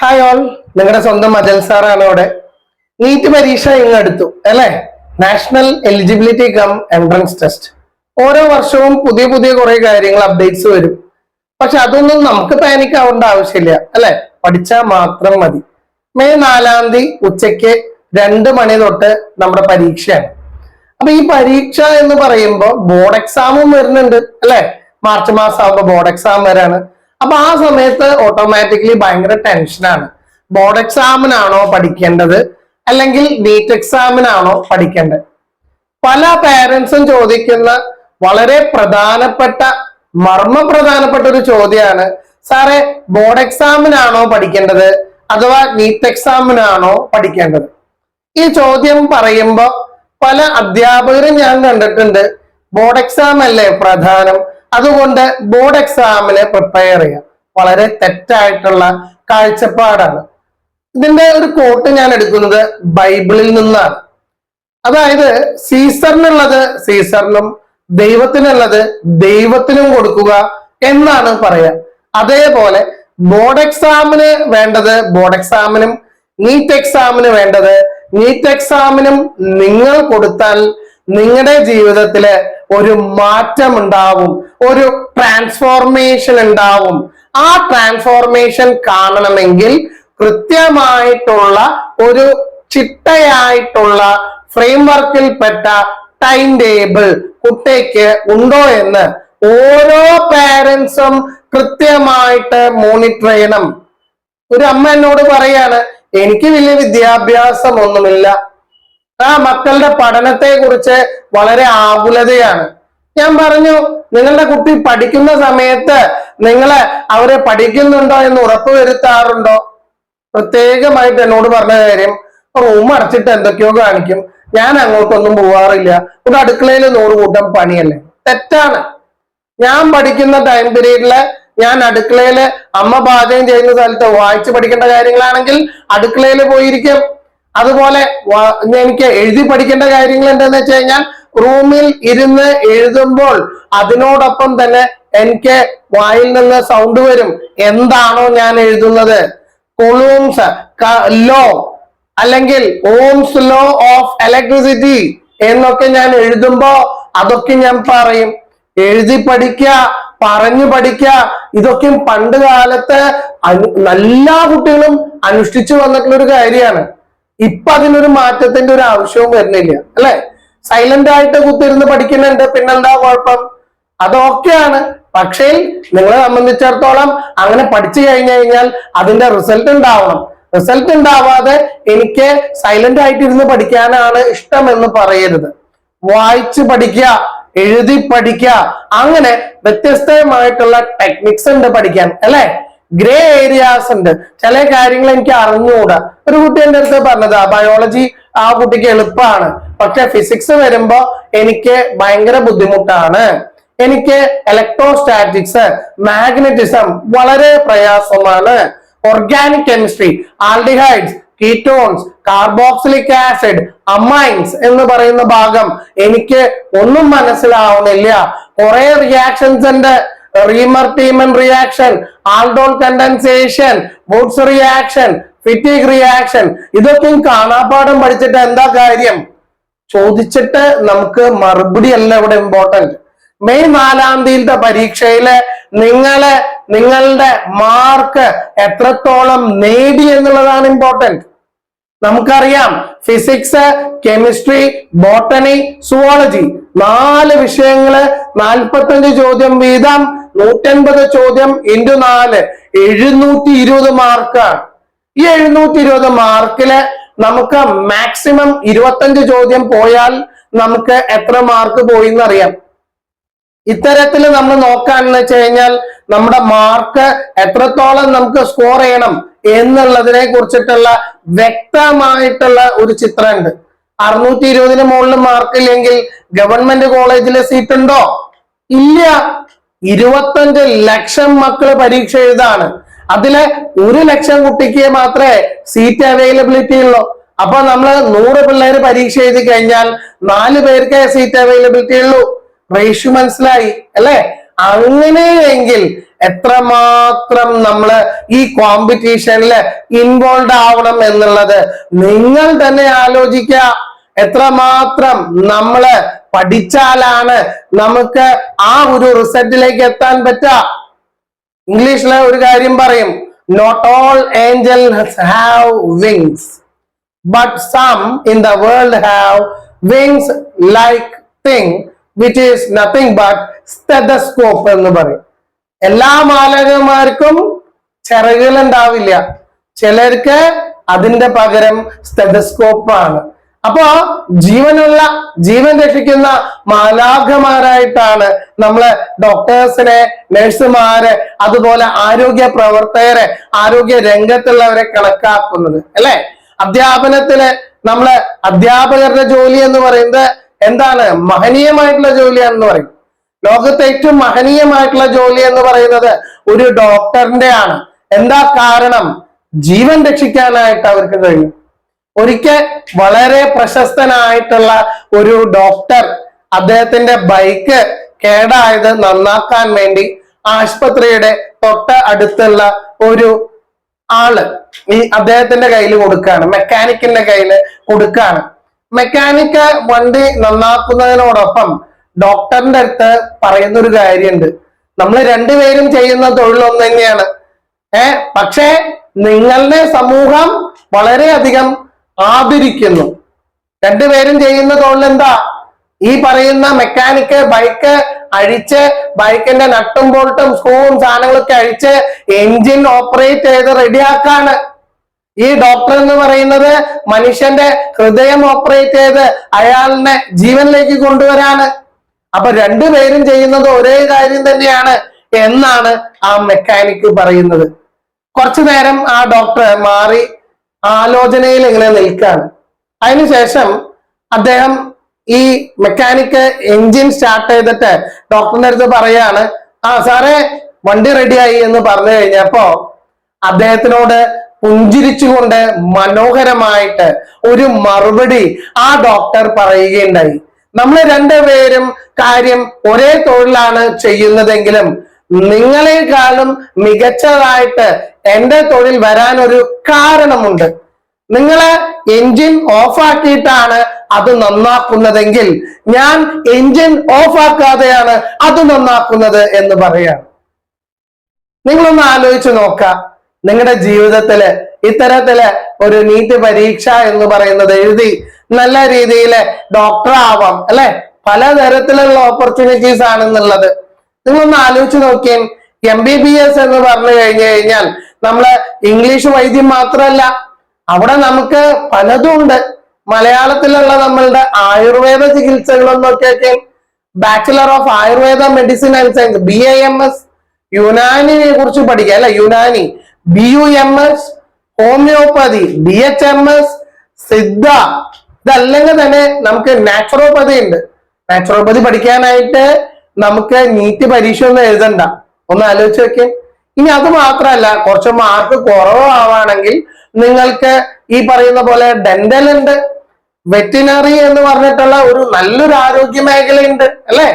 Hi all നിങ്ങളുടെ സ്വന്തം മജൽ സാറാണ് അവിടെ. നീറ്റ് പരീക്ഷ ഇങ്ങ് അടുത്തു അല്ലെ? National eligibility cum entrance test ഓരോ വർഷവും പുതിയ പുതിയ കുറെ കാര്യങ്ങൾ അപ്ഡേറ്റ്സ് വരും. പക്ഷെ അതൊന്നും നമുക്ക് പാനിക് ആവേണ്ട ആവശ്യമില്ല അല്ലെ? പഠിച്ചാൽ മാത്രം മതി. മെയ് നാലാം തീയതി ഉച്ചയ്ക്ക് രണ്ട് മണി തൊട്ട് നമ്മുടെ പരീക്ഷയാണ്. അപ്പൊ ഈ പരീക്ഷ എന്ന് പറയുമ്പോൾ ബോർഡ് എക്സാമും വരുന്നുണ്ട് അല്ലെ? മാർച്ച് മാസം ആകുമ്പോൾ ബോർഡ് എക്സാം വരാണ്. അപ്പൊ ആ സമയത്ത് ഓട്ടോമാറ്റിക്കലി ഭയങ്കര ടെൻഷനാണ് ബോർഡ് എക്സാമിനാണോ പഠിക്കേണ്ടത്? അല്ലെങ്കിൽ നീറ്റ് എക്സാമിനാണോ പഠിക്കേണ്ടത്? പല പേരൻസും ചോദിക്കുന്ന വളരെ പ്രധാനപ്പെട്ട മർമ്മ പ്രധാനപ്പെട്ട ഒരു ചോദ്യമാണ് സാറേ ബോർഡ് എക്സാമിനാണോ പഠിക്കേണ്ടത്? അഥവാ നീറ്റ് എക്സാമിനാണോ പഠിക്കേണ്ടത്? ഈ ചോദ്യം പറയുമ്പോൾ പല അധ്യാപകരും ഞാൻ കണ്ടിട്ടുണ്ട് ബോർഡ് എക്സാം അല്ലേ പ്രധാനം? അതുകൊണ്ട് ബോർഡ് എക്സാമിന് പ്രിപ്പയർ ചെയ്യാം. വളരെ തെറ്റായിട്ടുള്ള കാഴ്ചപ്പാടാണ്. ഇതിന്റെ ഒരു കോട്ട് ഞാൻ എടുക്കുന്നത് ബൈബിളിൽ നിന്നാണ്. അതായത് സീസറിനുള്ളത് സീസറിനും ദൈവത്തിനുള്ളത് ദൈവത്തിനും കൊടുക്കുക എന്നാണ് പറയാ. അതേപോലെ ബോർഡ് എക്സാമിന് വേണ്ടത് ബോർഡ് എക്സാമിനും നീറ്റ് എക്സാമിന് വേണ്ടത് നീറ്റ് എക്സാമിനും നിങ്ങൾ കൊടുത്താൽ നിങ്ങളുടെ ജീവിതത്തിൽ ഒരു മാറ്റം ഉണ്ടാവും ഒരു ട്രാൻസ്ഫോർമേഷൻ ഉണ്ടാവും. ആ ട്രാൻസ്ഫോർമേഷൻ കാണണമെങ്കിൽ കൃത്യമായിട്ടുള്ള ഒരു ചിട്ടയായിട്ടുള്ള ഫ്രെയിം വർക്കിൽ പെട്ട ടൈം ടേബിൾ കുട്ടിക്ക് ഉണ്ടോ എന്ന് ഓരോ പാരന്റ്സും കൃത്യമായിട്ട് മോണിറ്റർ ചെയ്യണം. ഒരു അമ്മ എന്നോട് പറയാണ് എനിക്ക് വലിയ വിദ്യാഭ്യാസം ഒന്നുമില്ല. ആ മക്കളുടെ പഠനത്തെ കുറിച്ച് വളരെ ആകുലതയാണ്. ഞാൻ പറഞ്ഞു നിങ്ങളുടെ കുട്ടി പഠിക്കുന്ന സമയത്ത് നിങ്ങൾ അവരെ പഠിക്കുന്നുണ്ടോ എന്ന് ഉറപ്പുവരുത്താറുണ്ടോ? പ്രത്യേകമായിട്ട് എന്നോട് പറഞ്ഞ കാര്യം റൂം അടച്ചിട്ട് എന്തൊക്കെയോ കാണിക്കും. ഞാൻ അങ്ങോട്ടൊന്നും പോവാറില്ല. ഒരു അടുക്കളയിൽ നൂറ് കൂട്ടം പണിയല്ലേ? തെറ്റാണ്. ഞാൻ പഠിക്കുന്ന ടൈം പീരീഡിൽ ഞാൻ അടുക്കളയിൽ അമ്മ പാചകം ചെയ്യുന്ന സ്ഥലത്ത് വായിച്ചു പഠിക്കേണ്ട കാര്യങ്ങളാണെങ്കിൽ അടുക്കളയിൽ പോയിരിക്കും. അതുപോലെ എനിക്ക് എഴുതി പഠിക്കേണ്ട കാര്യങ്ങൾ എന്താണെന്ന് വെച്ച് കഴിഞ്ഞാൽ റൂമിൽ ഇരുന്ന് എഴുതുമ്പോൾ അതിനോടൊപ്പം തന്നെ എനിക്ക് വായിൽ നിന്ന് സൗണ്ട് വരും. എന്താണോ ഞാൻ എഴുതുന്നത്? കൊളൂംസ് ലോ അല്ലെങ്കിൽ ഓംസ് ലോ ഓഫ് ഇലക്ട്രിസിറ്റി എന്നൊക്കെ ഞാൻ എഴുതുമ്പോ അതൊക്കെ ഞാൻ പറയും. എഴുതി പഠിക്ക പറഞ്ഞു പഠിക്ക ഇതൊക്കെ പണ്ട് കാലത്ത് എല്ലാ കുട്ടികളും അനുഷ്ഠിച്ചു വന്നിട്ടുള്ള ഒരു കാര്യമാണ്. ഇപ്പൊ അതിനൊരു മാറ്റത്തിന്റെ ഒരു ആവശ്യവും വരുന്നില്ല അല്ലെ? സൈലന്റ് ആയിട്ട് കുത്തിരുന്ന് പഠിക്കുന്നുണ്ട് പിന്നെന്താ കുഴപ്പം? അതൊക്കെയാണ് പക്ഷേ നിങ്ങളെ സംബന്ധിച്ചിടത്തോളം അങ്ങനെ പഠിച്ചു കഴിഞ്ഞു കഴിഞ്ഞാൽ അതിന്റെ റിസൾട്ട് ഉണ്ടാവണം. റിസൾട്ട് ഉണ്ടാവാതെ എനിക്ക് സൈലന്റ് ആയിട്ട് ഇരുന്ന് പഠിക്കാനാണ് ഇഷ്ടം എന്ന് പറയരുത്. വായിച്ച് പഠിക്കുക എഴുതി പഠിക്കുക അങ്ങനെ വ്യത്യസ്തമായിട്ടുള്ള ടെക്നിക്സ് ഉണ്ട് പഠിക്കാൻ അല്ലെ? ഗ്രേ ഏരിയാസ് ഉണ്ട്. ചില കാര്യങ്ങൾ എനിക്ക് അറിഞ്ഞുകൂടാ ഒരു കുട്ടി എന്റെ അടുത്ത് പറഞ്ഞതാ ബയോളജി ആ കുട്ടിക്ക് എളുപ്പമാണ് പക്ഷെ ഫിസിക്സ് വരുമ്പോ എനിക്ക് ഭയങ്കര ബുദ്ധിമുട്ടാണ്. എനിക്ക് ഇലക്ട്രോസ്റ്റാറ്റിക്സ് മാഗ്നറ്റിസം വളരെ പ്രയാസമാണ്. Organic chemistry aldehydes ketones carboxylic acid amines എന്ന് പറയുന്ന ഭാഗം എനിക്ക് ഒന്നും മനസ്സിലാവുന്നില്ല. കുറെ റിയാക്ഷൻസ് ഉണ്ട്. Reimer Tiemann reaction aldol condensation Wurtz reaction Fittig reaction ഇതൊക്കെയും കാണാപ്പാടം പഠിച്ചിട്ട് എന്താ കാര്യം? ചോദിച്ചിട്ട് നമുക്ക് മറുപടി അല്ല ഇവിടെ ഇമ്പോർട്ടന്റ് മെയ് നാലാം തീയതിയിലത്തെ പരീക്ഷയിൽ നിങ്ങളെ നിങ്ങളുടെ മാർക്ക് എത്രത്തോളം നേടി എന്നുള്ളതാണ് ഇമ്പോർട്ടന്റ് നമുക്കറിയാം ഫിസിക്സ് കെമിസ്ട്രി ബോട്ടണി സുവോളജി നാല് വിഷയങ്ങൾ നാൽപ്പത്തഞ്ച് ചോദ്യം വീതം നൂറ്റൻപത് ചോദ്യം ഇന്റു നാല് എഴുന്നൂറ്റി ഇരുപത് മാർക്കാണ് ഈ എഴുന്നൂറ്റി ഇരുപത് മാർക്കിൽ നമുക്ക് മാക്സിമം ഇരുപത്തഞ്ച് ചോദ്യം പോയാൽ നമുക്ക് എത്ര മാർക്ക് പോയി എന്നറിയാം ഇത്തരത്തിൽ നമ്മൾ നോക്കാന്ന് വെച്ച് കഴിഞ്ഞാൽ നമ്മുടെ മാർക്ക് എത്രത്തോളം നമുക്ക് സ്കോർ ചെയ്യണം എന്നുള്ളതിനെ കുറിച്ചിട്ടുള്ള വ്യക്തമായിട്ടുള്ള ഒരു ചിത്രമുണ്ട് അറുന്നൂറ്റി ഇരുപതിന് മുകളിൽ മാർക്ക് ഇല്ലെങ്കിൽ ഗവൺമെന്റ് കോളേജിലെ സീറ്റ് ഉണ്ടോ? ഇല്ല. ഇരുപത്തഞ്ച് ലക്ഷം മക്കൾ പരീക്ഷ എഴുതാണ്. അതിൽ ഒരു ലക്ഷം കുട്ടിക്ക് മാത്രമേ സീറ്റ് അവൈലബിലിറ്റി ഉള്ളൂ. അപ്പൊ നമ്മൾ നൂറ് പിള്ളേര് പരീക്ഷ എഴുതി കഴിഞ്ഞാൽ നാല് പേർക്കേ സീറ്റ് അവൈലബിലിറ്റി ഉള്ളൂ. റേഷ്യൂ മനസ്സിലായി അല്ലെ? അങ്ങനെയെങ്കിൽ എത്രമാത്രം നമ്മൾ ഈ കോമ്പറ്റീഷനിൽ ഇൻവോൾവ് ആവണം എന്നുള്ളത് നിങ്ങൾ തന്നെ ആലോചിക്ക എത്രമാത്രം നമ്മൾ പഠിച്ചാലാണ് നമുക്ക് ആ ഒരു റിസൾട്ടിലേക്ക് എത്താൻ പറ്റുക ഇംഗ്ലീഷിലെ ഒരു കാര്യം പറയും not all angel have wings but some in the world have wings like thing which is nothing but stethoscope എന്ന് പറയും. എല്ലാ മാലകന്മാർക്കും ചിറകുകൾ ഉണ്ടാവില്ല ചിലർക്ക് അതിന്റെ പകരം സ്റ്റെതസ്കോപ്പ് ആണ്. അപ്പോ ജീവനുള്ള ജീവൻ രക്ഷിക്കുന്ന മാലാഖമാരായിട്ടാണ് നമ്മളെ ഡോക്ടേഴ്സിനെ നഴ്സുമാരെ അതുപോലെ ആരോഗ്യ പ്രവർത്തകരെ ആരോഗ്യ രംഗത്തുള്ളവരെ കണക്കാക്കുന്നത്. അല്ലെ? അധ്യാപനത്തിൽ നമ്മളെ അധ്യാപകരുടെ ജോലി എന്ന് പറയുന്നത് എന്താണ്? മഹനീയമായിട്ടുള്ള ജോലിയാണെന്ന് പറയും. ലോകത്തെ ഏറ്റവും മഹനീയമായിട്ടുള്ള ജോലി എന്ന് പറയുന്നത് ഒരു ഡോക്ടറിന്റെ ആണ്. എന്താ കാരണം? ജീവൻ രക്ഷിക്കാനായിട്ട് അവർക്ക് കഴിയും. ഒരിക്കൽ വളരെ പ്രശസ്തനായിട്ടുള്ള ഒരു ഡോക്ടർ അദ്ദേഹത്തിന്റെ ബൈക്ക് കേടായത് നന്നാക്കാൻ വേണ്ടി ആശുപത്രിയുടെ തൊട്ട അടുത്തുള്ള ഒരു ആൾ ഈ അദ്ദേഹത്തിന്റെ കയ്യിൽ കൊടുക്കുകയാണ്. മെക്കാനിക്കിന്റെ കയ്യിൽ കൊടുക്കുകയാണ്. മെക്കാനിക്ക് വണ്ടി നന്നാക്കുന്നതിനോടൊപ്പം ഡോക്ടറിന്റെ അടുത്ത് പറയുന്ന ഒരു കാര്യമുണ്ട്. നമ്മൾ രണ്ടുപേരും ചെയ്യുന്ന തൊഴിലൊന്നു തന്നെയാണ് ഏ? പക്ഷേ നിങ്ങളുടെ സമൂഹം വളരെയധികം ആദരിക്കുന്നു രണ്ടുപേരും ചെയ്യുന്ന തൊഴിൽ എന്താ? ഈ പറയുന്ന മെക്കാനിക്ക് ബൈക്ക് അഴിച്ച് ബൈക്കിന്റെ നട്ടും ബോൾട്ടും സ്ക്രൂവും സാധനങ്ങളൊക്കെ അഴിച്ച് എഞ്ചിൻ ഓപ്പറേറ്റ് ചെയ്ത് റെഡിയാക്കാണ്. ഈ ഡോക്ടർ എന്ന് പറയുന്നത് മനുഷ്യന്റെ ഹൃദയം ഓപ്പറേറ്റ് ചെയ്ത് അയാളിനെ ജീവനിലേക്ക് കൊണ്ടുവരാണ്. അപ്പൊ രണ്ടുപേരും ചെയ്യുന്നത് ഒരേ കാര്യം തന്നെയാണ് എന്നാണ് ആ മെക്കാനിക്ക് പറയുന്നത്. കുറച്ചു നേരം ആ ഡോക്ടർ മാറി ആലോചനയിൽ ഇങ്ങനെ നിൽക്കുകയാണ് അതിനുശേഷം അദ്ദേഹം ഈ മെക്കാനിക്ക് എഞ്ചിൻ സ്റ്റാർട്ട് ചെയ്തിട്ട് ഡോക്ടറിന്റെ അടുത്ത് പറയാണ് ആ സാറേ വണ്ടി റെഡിയായി എന്ന് പറഞ്ഞു കഴിഞ്ഞപ്പോ അദ്ദേഹത്തിനോട് പുഞ്ചിരിച്ചുകൊണ്ട് മനോഹരമായിട്ട് ഒരു മറുപടി ആ ഡോക്ടർ പറയുകയുണ്ടായി. നമ്മൾ രണ്ടുപേരും കാര്യം ഒരേ തൊഴിലാണ് ചെയ്യുന്നതെങ്കിലും നിങ്ങളെക്കാളും മികച്ചതായിട്ട് എന്റെ തൊഴിൽ വരാൻ ഒരു കാരണമുണ്ട്. നിങ്ങൾ എഞ്ചിൻ ഓഫാക്കിയിട്ടാണ് അത് നന്നാക്കുന്നതെങ്കിൽ ഞാൻ എഞ്ചിൻ ഓഫാക്കാതെയാണ് അത് നന്നാക്കുന്നത് എന്ന് പറയാണ് നിങ്ങളൊന്ന് ആലോചിച്ചു നോക്ക. നിങ്ങളുടെ ജീവിതത്തിൽ ഇത്തരത്തിൽ ഒരു നീറ്റ് പരീക്ഷ എന്ന് പറയുന്നത് എഴുതി നല്ല രീതിയിൽ ഡോക്ടർ ആവാം അല്ലെ? പലതരത്തിലുള്ള ഓപ്പർച്യൂണിറ്റീസ് ആണെന്നുള്ളത്. നിങ്ങളൊന്ന് ആലോചിച്ച് നോക്കിയേ. എം ബി ബി എസ് എന്ന് പറഞ്ഞു കഴിഞ്ഞു കഴിഞ്ഞാൽ നമ്മൾ ഇംഗ്ലീഷ് വൈദ്യം മാത്രമല്ല അവിടെ നമുക്ക് പലതും ഉണ്ട്. മലയാളത്തിലുള്ള നമ്മളുടെ Ayurveda ചികിത്സകളൊന്നൊക്കെ bachelor of Ayurveda medicine and science B A M S യുനാനിനെ കുറിച്ച് പഠിക്കുക. അല്ലെ Unani B U M S homeopathy B H M S Siddha ഇതല്ലെങ്കിൽ തന്നെ നമുക്ക് നാച്ചുറോപ്പതി ഉണ്ട്. നാച്ചുറോപ്പതി പഠിക്കാനായിട്ട് നമുക്ക് നീറ്റ് പരീക്ഷ ഒന്നും എഴുതണ്ട. ഒന്ന് ആലോചിച്ച് വെക്കേ ഇനി അത് മാത്രമല്ല കുറച്ച് മാർക്ക് കുറവാണെങ്കിൽ നിങ്ങൾക്ക് ഈ പറയുന്ന പോലെ ഡെന്റൽ ഉണ്ട് വെറ്റിനറി എന്ന് പറഞ്ഞിട്ടുള്ള ഒരു നല്ലൊരു ആരോഗ്യ മേഖലയുണ്ട് അല്ലെ?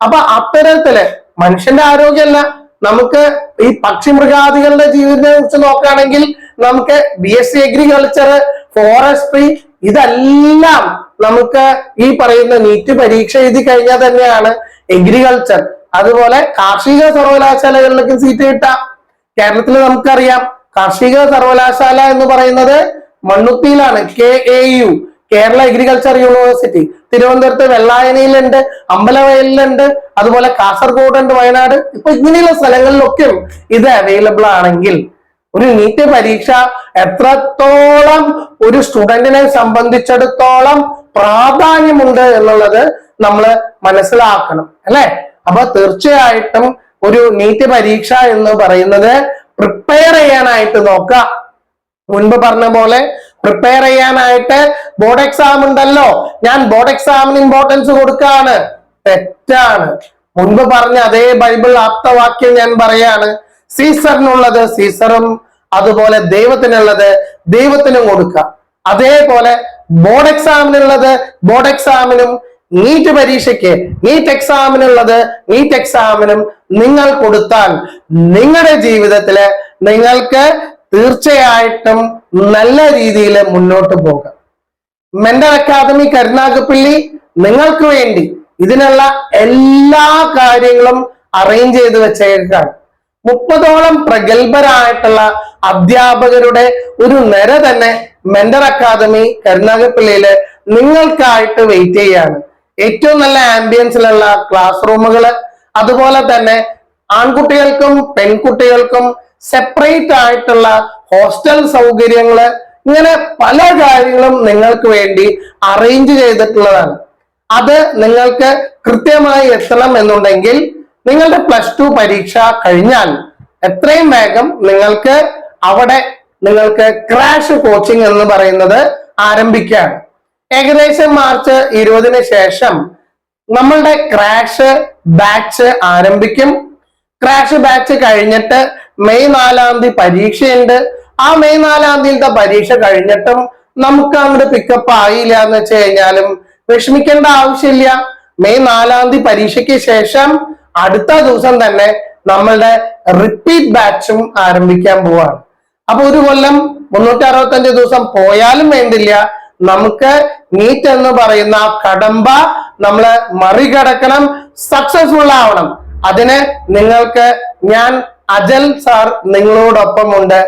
അപ്പൊ അത്തരത്തിൽ മനുഷ്യന്റെ ആരോഗ്യമല്ല. നമുക്ക് ഈ പക്ഷി മൃഗാദികളുടെ ജീവിതത്തെ കുറിച്ച് നോക്കുകയാണെങ്കിൽ നമുക്ക് B S C agriculture forestry ഇതെല്ലാം നമുക്ക് ഈ പറയുന്ന നീറ്റ് പരീക്ഷ എഴുതി കഴിഞ്ഞാൽ തന്നെയാണ് എഗ്രികൾച്ചർ അതുപോലെ കാർഷിക സർവകലാശാലകളിലേക്കും സീറ്റ് കിട്ടാം. കേരളത്തിൽ നമുക്കറിയാം കാർഷിക സർവകലാശാല എന്ന് പറയുന്നത് മണ്ണുത്തിയിലാണ് K A U Kerala agriculture university തിരുവനന്തപുരത്ത് വെള്ളായണിയിലുണ്ട് അമ്പലവയലിലുണ്ട് അതുപോലെ കാസർഗോഡ് ഉണ്ട് വയനാട്. ഇപ്പൊ ഇങ്ങനെയുള്ള സ്ഥലങ്ങളിലൊക്കെ ഇത് അവൈലബിൾ ആണെങ്കിൽ ഒരു നീറ്റ് പരീക്ഷ എത്രത്തോളം ഒരു സ്റ്റുഡന്റിനെ സംബന്ധിച്ചിടത്തോളം പ്രാധാന്യമുണ്ട് എന്നുള്ളത് നമ്മൾ മനസ്സിലാക്കണം അല്ലെ? അപ്പൊ തീർച്ചയായിട്ടും ഒരു നീറ്റ് പരീക്ഷ എന്ന് പറയുന്നത് പ്രിപ്പയർ ചെയ്യാനായിട്ട് നോക്കുക. മുൻപ് പറഞ്ഞ പോലെ പ്രിപ്പയർ ചെയ്യാനായിട്ട് ബോർഡ് എക്സാം ഉണ്ടല്ലോ. ഞാൻ ബോർഡ് എക്സാമിന് ഇമ്പോർട്ടൻസ് കൊടുക്കാണ് തെറ്റാണ്. മുൻപ് പറഞ്ഞ അതേ ബൈബിൾ ആപ്തവാക്യം ഞാൻ പറയാണ്. സീസറിനുള്ളത് സീസറും അതുപോലെ ദൈവത്തിനുള്ളത് ദൈവത്തിനും കൊടുക്കുക. അതേപോലെ ബോർഡ് എക്സാമിനുള്ളത് ബോർഡ് എക്സാമിനും നീറ്റ് പരീക്ഷയ്ക്ക് നീറ്റ് എക്സാമിനുള്ളത് നീറ്റ് എക്സാമിനും നിങ്ങൾ കൊടുത്താൽ നിങ്ങളുടെ ജീവിതത്തിൽ നിങ്ങൾക്ക് തീർച്ചയായിട്ടും നല്ല രീതിയിൽ മുന്നോട്ട് പോകാം. മെന്റൽ അക്കാദമി കരുനാഗപ്പള്ളി നിങ്ങൾക്ക് വേണ്ടി ഇതിനുള്ള എല്ലാ കാര്യങ്ങളും അറേഞ്ച് ചെയ്ത് വെച്ചേക്കാണ്. മുപ്പതോളം പ്രഗത്ഭരായിട്ടുള്ള അധ്യാപകരുടെ ഒരു നിര തന്നെ മെന്റർ അക്കാദമി കരുനാഗപ്പള്ളിയിൽ നിങ്ങൾക്കായിട്ട് വെയിറ്റ് ചെയ്യാണ്. ഏറ്റവും നല്ല ആംബിയൻസിലുള്ള ക്ലാസ് റൂമുകൾ അതുപോലെ തന്നെ ആൺകുട്ടികൾക്കും പെൺകുട്ടികൾക്കും സെപ്പറേറ്റ് ആയിട്ടുള്ള ഹോസ്റ്റൽ സൗകര്യങ്ങൾ ഇങ്ങനെ പല കാര്യങ്ങളും നിങ്ങൾക്ക് വേണ്ടി അറേഞ്ച് ചെയ്തിട്ടുള്ളതാണ്. അത് നിങ്ങൾക്ക് കൃത്യമായി എത്തണം എന്നുണ്ടെങ്കിൽ നിങ്ങളുടെ പ്ലസ് ടു പരീക്ഷ കഴിഞ്ഞാൽ എത്രയും വേഗം നിങ്ങൾക്ക് അവിടെ നിങ്ങൾക്ക് ക്രാഷ് കോച്ചിങ് എന്ന് പറയുന്നത് ആരംഭിക്കുകയാണ് ഏകദേശം മാർച്ച് ഇരുപതിന് ശേഷം നമ്മളുടെ ക്രാഷ് ബാച്ച് ആരംഭിക്കും. ക്രാഷ് ബാച്ച് കഴിഞ്ഞിട്ട് മെയ് നാലാം തീയതി പരീക്ഷയുണ്ട്. ആ മെയ് നാലാം തീയതിയിലത്തെ പരീക്ഷ കഴിഞ്ഞിട്ടും നമുക്ക് അങ്ങോട്ട് പിക്കപ്പ് ആയില്ല എന്ന് വെച്ച് കഴിഞ്ഞാലും വിഷമിക്കേണ്ട ആവശ്യമില്ല. മെയ് നാലാം തീയതി പരീക്ഷയ്ക്ക് ശേഷം അടുത്ത ദിവസം തന്നെ നമ്മളുടെ റിപ്പീറ്റ് ബാച്ചും ആരംഭിക്കാൻ പോവാണ്. അപ്പൊ ഒരു കൊല്ലം മുന്നൂറ്റി അറുപത്തഞ്ച് ദിവസം പോയാലും വേണ്ടില്ല. നമുക്ക് നീറ്റ് എന്ന് പറയുന്ന കടമ്പ നമ്മൾ മറികടക്കണം സക്സസ്ഫുൾ ആവണം. അതിന് നിങ്ങൾക്ക് ഞാൻ അജൽ സാർ നിങ്ങളോടൊപ്പം ഉണ്ട്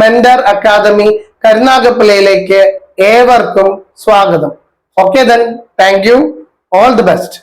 മെന്റർ അക്കാദമി കരുനാഗപ്പള്ളിയിലേക്ക് ഏവർക്കും സ്വാഗതം. Okay then thank you all the best